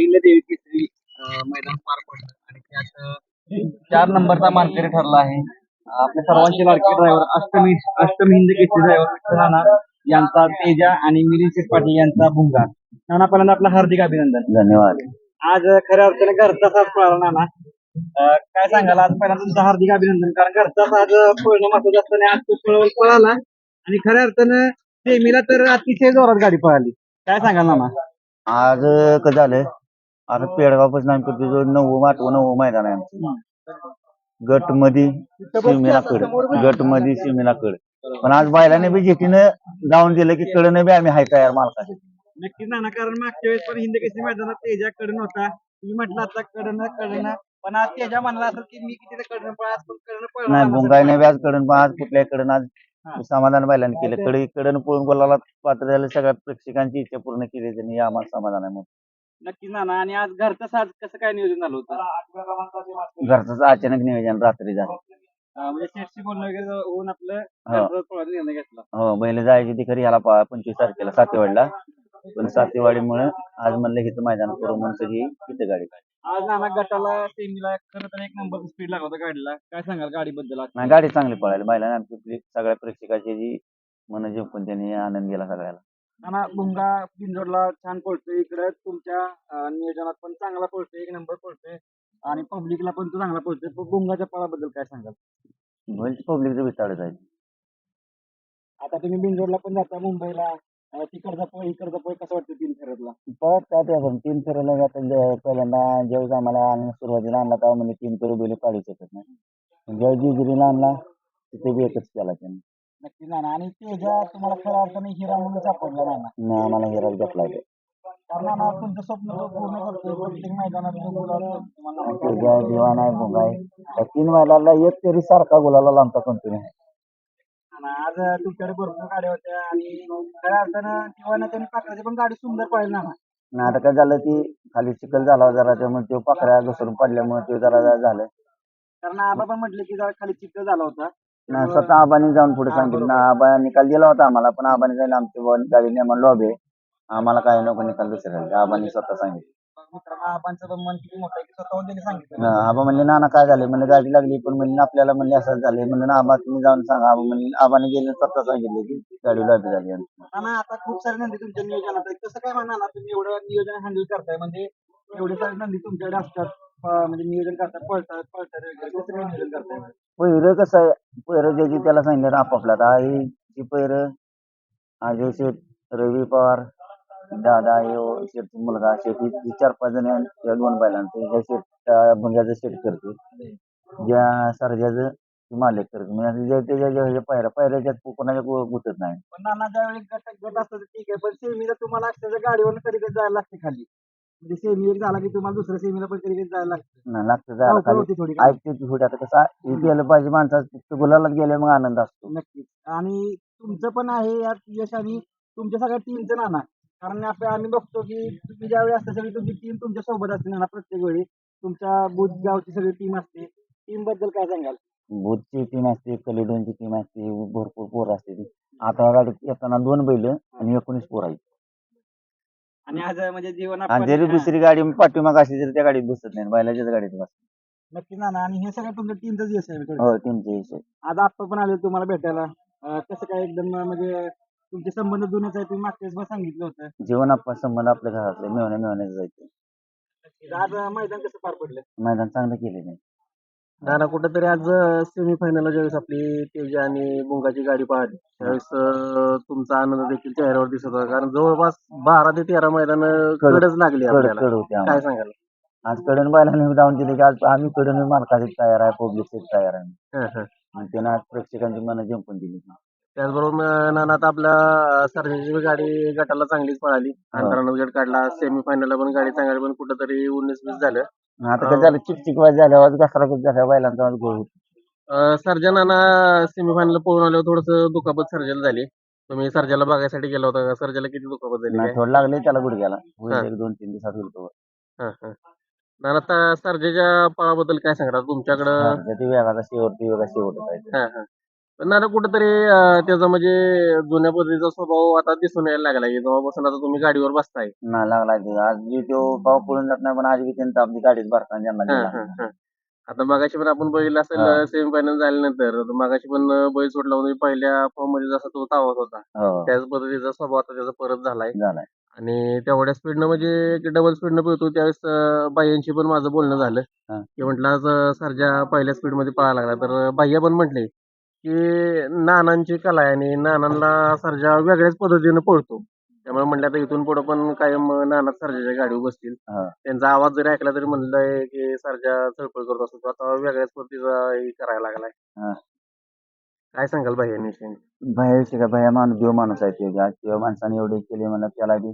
अहिल्या देवी केसरी मैदान पार पडलं. आणि त्यात चार नंबरचा मानकरी ठरला आहे. आपल्या सर्वांचे लाडके ड्रायव्हर अष्टमी अष्टमी हिंद केसरी ड्रायव्हर नाना यांचा तेजा आणि मिलिंद पाटील यांचा भुंगा नाना पहिल्यांदा आपलं हार्दिक अभिनंदन. धन्यवाद. आज खऱ्या अर्थाने घरचा साथ पळाला नाना. अं, काय सांगाल? आज पहिल्यांदा तुमचं हार्दिक अभिनंदन. कारण घरचा साथ पळणं महत्वाचं असतं आणि आज तो पळवून पळाला. आणि खऱ्या अर्थानं सेमीला तर अतिशय जोरात गाडी पळाली. काय सांगाल नाना? आज कसं झालं आता पेडगावपासून आम्ही करतो जो नववं आठवं नववं मैदान आहे आमचं. गटमध्ये सीमेला कड. गटमध्ये सीमेला कड. पण आज बैलाने बी जेटीनं जाऊन दिलं की कडनं बी आम्ही हाय तयार मालकाचे. नक्कीच नाना कारण मागच्या वेळेस पण हिंद केसरी मैदानात तेजा कडन होता तुम्ही म्हटलं आता कडन कडन. पण आज तेजा म्हणला असेल की मी किती कडन पळा आज पण कडन पळणार नाही असं बुंगाईने बी आज कडन पण आज कुठल्याही कडन आज समाधान बैलाने केलं. कडे कडन पळून बोलायला पात्र झालं सगळ्या प्रेक्षकांची इच्छा पूर्ण केली त्यांनी आम्हाला समाधान आहे म्हणून. नक्कीच नाना. आणि आज घरचं साज कसं काय नियोजन झालं होतं? घरचं अचानक नियोजन रात्री झालं. अं, म्हणजे बोलणं वगैरे होऊन आपलं हो. घरचं पळायचा निर्णय घेतला. हो बैल जायची ती खरी ह्याला पा- पंचवीस तारखेला सातेवाडीला. पण सातेवाडीमुळे आज म्हणलं हिचं मैदान करू म्हणून सगळी तिथे गाडी आज नाना गटाला सेमीला खरं तर एक नंबर स्पीड लागला होता गाडीला. काय सांगाल गाडीबद्दल आज? नाही गाडी चांगली पळाली. बैलाने आमची सगळ्या प्रेक्षकाची जी मन जिंकून त्यांनी आनंद गेला सगळ्याला. नाना भुंगा बिंजोडला छान पळतोय इकडे. तुमच्या अं, नियोजनात पण चांगला पळतोय एक नंबर पळतोय आणि पब्लिकला पण तो चांगला पळतोय पण भुंगाच्या पळाबद्दल काय सांगाल? बैल पब्लिकचं विचारत आहे. आता तुम्ही बिंजोडला पण जाता मुंबईला. अं, तिकडचा पळ इकडचा पळ कसं वाटतं तीन फेऱ्यातला? परत काय ते आपण. तीन फेऱ्याला आता जे- पहिल्यांदा ज्यावेळेस आम्हाला सुरुवातीला आणला तेव्हा म्हणजे तीन फेरी बैल काढू शकत नाही. ज्यावेळेस जिजिरीला आणला तिथे बी एकच केला त्यांनी. नक्की नाना. आणि तेजा तुम्हाला खऱ्या अर्थाने हिरा म्हणून सापडला नाना. आणि आम्हाला हिराज भेटला होता. कारण नाना तुमचं स्वप्न तो पूर्ण करतोय. प्रत्येक मैदानात तो गुलाल तुम्हाला. त्याच्या दिवाण आहे भोंगा आहे. त्या तीन महिलाला एक तरी सारखा गुलाला लांबता कंटिन्यू आणि आज तुमच्याकडे भरपूर गाड्या होत्या आणि खऱ्या अर्थानं किंवा त्यांनी पाकराची पण गाडी सुंदर पाहिली ना आणि आता काय झालं ती खाली चिखल झाला होता जरा त्यामुळे ते पाकऱ्या घसरून पडल्यामुळे ते जरा जरा झालं. कारण आबा पण म्हटले की जरा खाली चिखल झाला होता. नाही स्वतः आबाने जाऊन पुढे सांगितलं. ना आबा निकाल दिला होता आम्हाला पण आबाने जाईल आमची बुवा गाडी लॉबी. आहे आम्हाला काय नको निकाल दुसऱ्या आबाने स्वतः सांगितलं. मित्रांनो आबांचं पण मन किती मोठं आहे की स्वतःहून त्यांनी सांगितलं. आबा म्हणले नाना काय झाले म्हणले गाडी लागली. पण म्हणले आपल्याला म्हणले असं झाले म्हणले ना आबा तुम्ही जाऊन सांगा. आबा म्हणले आबाने गेले स्वतः सांगितले की गाडी लॉबी झाली आमची. नाना आता खूप सारे नंदी तुमच्या नियोजनात आहेत. कसं काय म्हणा तुम्ही एवढं नियोजन हँडल करताय? म्हणजे एवढे सारे नंदी तुमच्याकडे असतात. अं, म्हणजे नियोजन करतात पळतात पळतात वगैरे. कसं काय नियोजन करताय? पहिरं कसं आहे? पहिरं ज्याची त्याला सांगितलं आपापला आता ही जी पहिरं. अजय शेठ रवी पवार दादा यो शेठचा मुलगा शेठ ही- चार पाच जण या दोन बैलांचं. ह्या शेठ भंग्याचं शेठ करते ज्या सरजाचं ती मालिक करते म्हणजे आता ज्या त्याच्या ज्या पायऱ्या पायऱ्याच्यात कोणाच्या गु- गुतत नाही. पण नाना ज्यावेळी गट गट असतं तर ठीक आहे. पण सेमीला तुम्हाला अक्षरशः गाडीवर कधी कधी जायला लागते खाली. म्हणजे सेमी एक झाला की तुम्हाला दुसऱ्या सेमीला पण कधी कधी जायला लागतं. लागतं जायला धावपळ खाली. होती थोडी ऐकते ती थोडी. आता कसं हे केलं पाहिजे माणसाचं गुलालात गेले मग आनंद असतो. नक्कीच. आणि तुमचं पण आहे यात यश आणि तुमच्या सगळ्या टीमचं नाना कारण आपण आम्ही बघतो की तुम्ही ज्यावेळी असते सगळी तुमची टीम तुमच्यासोबत असते नाना प्रत्येक वेळी. तुमच्या बुध गावची सगळी टीम असते. टीमबद्दल काय सांगाल? बुधची टीम असते कलिडोनची टीम असते भरपूर पोरं असते ती. आता गाडीत येताना दोन बैल आणि एकोणीस पोर आहेत. आणि आज म्हणजे जीवन आणि जरी दुसरी गाडी पाठीमाग असली तरी त्या गाडीत बसत नाही बैलाच्याच गाडीत बसत नक्की नाना आणि हे सगळं तुमच्या टीमचंच यश आहे. हो टीमचे विषय आज आप्पा पण आले तुम्हाला भेटायला. अं, कसं काय एकदम म्हणजे तुमचे संबंध जुनेच आहे तुम्ही मागच्या वेळेस पण सांगितलं होतं. जीवन आपण संबंध आपल्या घरातले मिळवण्या मिळवण्याचं जायचं आज मैदान कसं पार पडलं? मैदान चांगलं केले नाही नाना कुठेतरी आज सेमी फायनलला ज्यावेळेस आपली तेजा आणि बुंगाची गाडी पाहिली त्यावेळेस अं, तुमचा आनंद देखील चेहऱ्यावर दिसत होता. कारण जवळपास बारा ते तेरा मैदान कड- कडच लागली कड आपल्याला. कड होते आम्हाला. काय सांगाल? आज कडन बैलाने जाऊन दिले की आज आम्ही कडन मालकाची तयार आहे पब्लिक तयार आहे. हं, हं. आणि त्यानं आज प्रेक्षकांची मनं जिंकून दिली. त्याचबरोबर नाना आता आपल्या सर्जाची गाडी गटाला चांगलीच पळाली. अंतरानं उजेड काढला सेमी फायनलला पण गाडी चांगली पण कुठंतरी उन्नीस वीस झालं. आता काय झालं चिकचिक वाज झाल्यावर आज घसरा खूप झाल्या बैलांचा आज गोळ होतो अं, सर्जा नाना सेमी फायनल पळून आल्यावर थोडस दुखापत सर्जाला झाली तुम्ही सर्जाला बघायसाठी गेला होता का सर्जाला किती दुखापत झाली नाही काय? थोडं लागले त्याला गुडघ्याला हा. होईल एक दोन तीन दिवसात होईल तो हं, हं. नाना आता सर्जाच्या पळाबद्दल काय सांगता तुमच्याकडं हा, ते वेगाचा शेवट ते वेगा शेवटच आहे हं, हं. पण नाना कुठेतरी अं, त्याचा म्हणजे जुन्या पद्धतीचा स्वभाव आता दिसून यायला लागला की जेव्हापासून आता तुम्ही गाडीवर बसताय. ना लागला आज बी तो भाव पळून जात नाही पण आज बी त्यांनी आपली गाडीत भरताना ज्यांना हा, दिला. हा, हा. आता मगाशी पण आपण बघितलं असेल. सेमी फायनल झाल्यानंतर तर मगाशी पण अं, बैल सोडला म्हणजे पहिल्या फॉर्ममध्ये जसा तो तावत होता हो. त्याच पद्धतीचा स्वभाव आता त्याचा परत झालाय. झालाय. आणि तेवढ्या स्पीडनं म्हणजे डबल स्पीडनं पळतो. त्यावेळेस अं, बाह्यांशी पण माझं बोलणं झालं. हा. की म्हटलं आज अं, सरजा पहिल्या स्पीडमध्ये पळायला लागला. तर बाह्या पण म्हटले की नानांची कला आहे आणि नानांना सरजा वेगळ्याच पद्धतीनं पळतो. त्यामुळे म्हटलं आता इथून पुढे पण कायम नाना सरजाच्या गाडीवर बसतील. हा. त्यांचा आवाज जरी ऐकला तरी म्हणलंय की सरजा चळपळ करत असतो. तो आता वेगळ्याच पद्धतीचा हे करायला लागलाय. हा. काय सांगाल बाह्यांविषयी बाहेर शिका बाहेर माणूस देव माणूस आहे ते. किंवा माणसाने एवढे केले म्हणा त्याला बी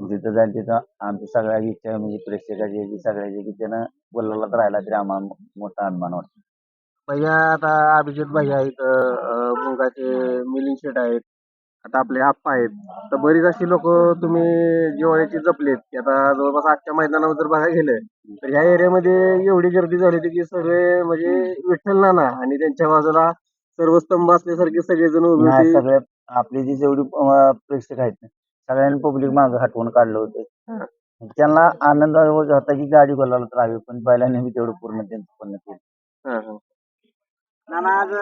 जिथं जाईल तिथं आमची सगळ्याची इच्छा म्हणजे प्रेक्षकाची की सगळ्याची की त्यानं बोलायला राहिला तरी आम्हाला मोठा अभिमान वाटतो. भैया आता अभिजित भैया आहेत अं, मुंगाचे मिलिंद शेट आहेत आता आपले आप्पा आहेत तर बरीच अशी लोक तुम्ही जिवाळ्याची जपलेत की आता जवळपास आजच्या मैदानावर जर बघायला गेलं तर ह्या एरियामध्ये एवढी गर्दी झाली होती की सगळे म्हणजे विठ्ठल नाना आणि त्यांच्या बाजूला सर्व स्तंभ असल्यासारखे सगळेजण उभे नाही होते सगळे आपली जी जेवढी अं, प्रेक्षक आहेत ना, सगळ्यांनी पब्लिक मागं हटवून काढलं हा. होतं त्यांना आनंद होता की गाडी बोलायला तर हवी पण बैलांनी बी तेवढं पूर्ण त्यांचं पूर्ण केलं हा, हा. नाना आज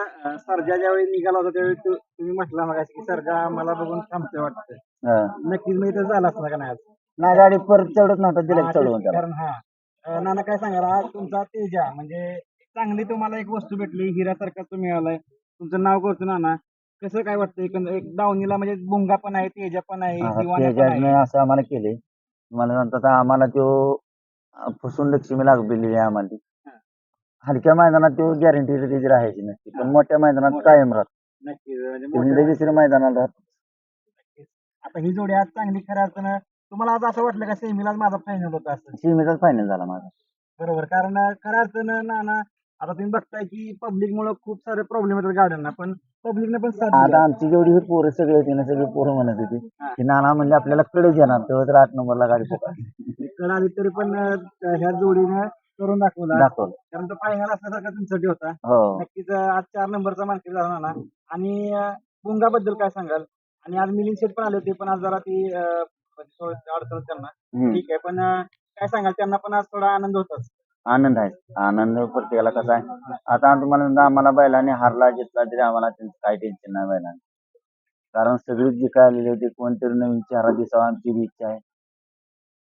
सर्जा ज्यावेळी निघाला होता त्यावेळी तू- तुम्ही म्हटला मग की सर्जा मला बघून थांबते वाटतं. हा. नक्कीच मी इथं झाला असता का नाही आज? नाही गाडी परत चढत नव्हता दिलं चढवून त्याला. कारण हा. अं, नाना काय सांगाल? आज तुमचा तेजा म्हणजे चांगली तुम्हाला एक वस्तू भेटली हिऱ्यासारखा तो मिळालाय. तुमचं नाव करतो नाना. कसं काय वाटतं एकंदर एक दावणीला म्हणजे बुंगा पण आहे तेजा पण आहे हा, दिवाना पण त्याच्यानं आहे. असं आम्हाला केले मला नंतर आम्हाला तो अं, फसून लक्ष्मी लागलेली आहे आम्हाला ती. हलक्या मैदानात तो गॅरंटी त्याची राहायची नसते पण मोठ्या मैदानात कायम राहत. नक्कीच म्हणजे तुम्ही मोठ्या- दुसऱ्या मैदानात राहत. आता ही जोडी आज चांगली खऱ्या अर्थानं तुम्हाला आज असं वाटलं का सेमीलाच माझा फायनल होता असं? सीमेचाच फायनल झाला माझा. बरोबर कारण खऱ्या अर्थानं नाना आता तुम्ही बघताय की पब्लिक मुळे खूप सारे प्रॉब्लेम येतात गाड्यांना पण पब्लिकने पण साथ दिली. आता आमची जेवढी ही पोरं सगळे होती ना सगळी पोरं म्हणत होती. की नाना म्हणजे आपल्याला कडे येणार तेव्हा तर आठ नंबरला गाडी पकडली. कळ आली तरी पण अं, ह्या जोडीने करून दाखवला. दाखवलं. कारण तो फायनल असल्यासारखा तुमच्यासाठी होता. हो. नक्कीच आज चार नंबरचा मानकरी झाला नाना आणि बुंगाबद्दल काय सांगाल? आणि आज मिलिंग शेट पण आले होते पण आज जरा ती अं, थोडी अडचण त्यांना. हम्म. ठीक आहे पण अं, काय सांगाल? त्यांना पण आज थोडा आनंद होताच. आनंद आहे. आनंद प्रत्येकाला कसा आहे? आता तुम्हाला आम्हाला बैलाने हारला जितला तरी आम्हाला त्यांचं काही टेन्शन नाही बैलाने कारण सगळीच जिंकाय आलेली होती कोणतरी नवीन चेहरा दिसावा आमची बी इच्छा आहे.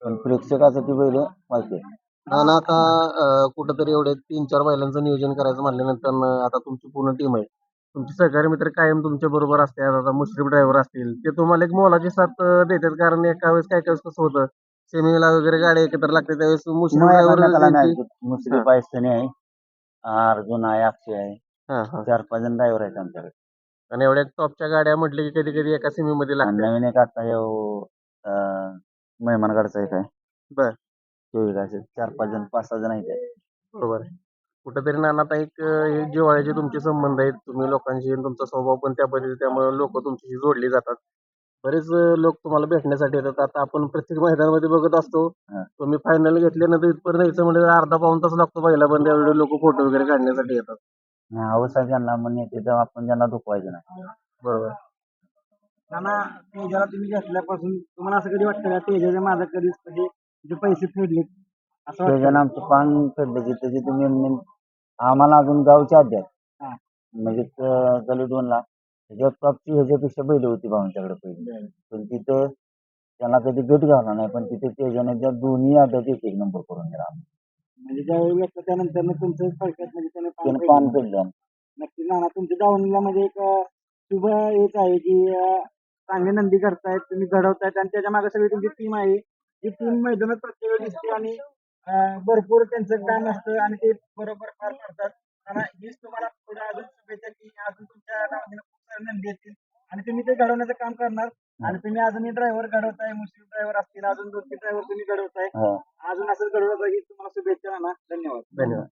पण प्रेक्षकासाठी बैल पाहिजे नाना आता अं, कुठंतरी एवढे तीन चार बैलांचं नियोजन करायचं म्हटल्यानंतर न आता तुमची पूर्ण टीम आहे. तुमचे सहकारी मित्र कायम तुमच्या बरोबर असतात. आता मुश्रीफ ड्रायव्हर असतील. ते तुम्हाला एक मोलाची साथ अं, देतात. कारण एका वेळेस काय काय वेळेस कसं होतं? सेमीला वगैरे गाडी एकत्र लागते त्यावेळेस मुश्रीफ ड्रायव्हर पायस्थानी आहे अर्जुन आहे अक्षय आहे. हा हा. चार पाच जण ड्रायव्हर आहेत आमच्याकडे. आणि एवढ्या टॉपच्या गाड्या म्हटलं की कधी कधी एका सेमीमध्ये आणि लागतात. नवीन एक आता हे अं, मेहमानगडचा एक आहे. बर. एक आहे चार पाच जण पाच सहा जण आहेत. बरोबर आहे. कुठेतरी नाना आता एक हे जिव्हाळ्याचे तुमचे संबंध आहेत. तुम्ही लोकांशी आणि तुमचा स्वभाव पण त्या पद्धती त्यामुळे लोक तुमच्याशी जोडली जातात. बरेच लोक तुम्हाला भेटण्यासाठी येतात. आता आपण प्रत्येक मैदानामध्ये बघत असतो. हा. तुम्ही फायनल घेतल्यानंतर इथपर्यंत यायचं म्हणजे अर्धा पाऊन तास लागतो पहिला पण त्यावेळी लोक फोटो वगैरे काढण्यासाठी येतात. अवस्था ज्यांना म्हणजे येते तेव्हा आपण ज्यांना दुखवायचं नाही. बरोबर. नाना तेजाला तुम्ही घेतल्यापासून तुम्हाला असं कधी वाटतं का? तेजाचे माझं कधीच म्हणजे जे पैसे फेडलेत असं वाटतं त्याच्यानं आमचं पान फेडलं की त्याची तुम्ही मेन आम्हाला अजून गावच्या अध्यात हा. म्हणजे गलुडोनला ह्याच्या टॉपची ह्याच्यापेक्षा बैल होती भावांच्याकडे पहिली पण तिथं त्याला कधी गट घालला नाही पण तिथे त्याच्यानं त्या दोन्ही अड्ड्यात एक एक नंबर करून दिला. म्हणजे ज्यावेळी भेटलं त्यानंतर तुमचं फडक्यात म्हणजे त्याने पान त्यानं फेडलं. पान फेडलं नक्की नाना तुमच्या दावणीला म्हणजे एक अं, शुभ हेच आहे की अं, चांगली नंदी करतायत तुम्ही घडवतायत आणि त्याच्यामागे सगळी तुमची टीम आहे जी टीम मैदानात प्रत्येक दिसते आणि भरपूर त्यांचं काम असतं आणि ते बरोबर पार पाडतात. आणि हीच तुम्हाला पुढे अजून शुभेच्छा की अजून तुमच्या दावणीला खूप सारे नंदी येतील आणि तुम्ही ते घडवण्याचं काम करणार. आणि तुम्ही अजूनही ड्रायव्हर घडवताय मुस्लिम ड्रायव्हर असतील अजून दोन तीन ड्रायव्हर तुम्ही घडवताय. हो. अजून असंच घडवत ही तुम्हाला शुभेच्छा नाना धन्यवाद. धन्यवाद.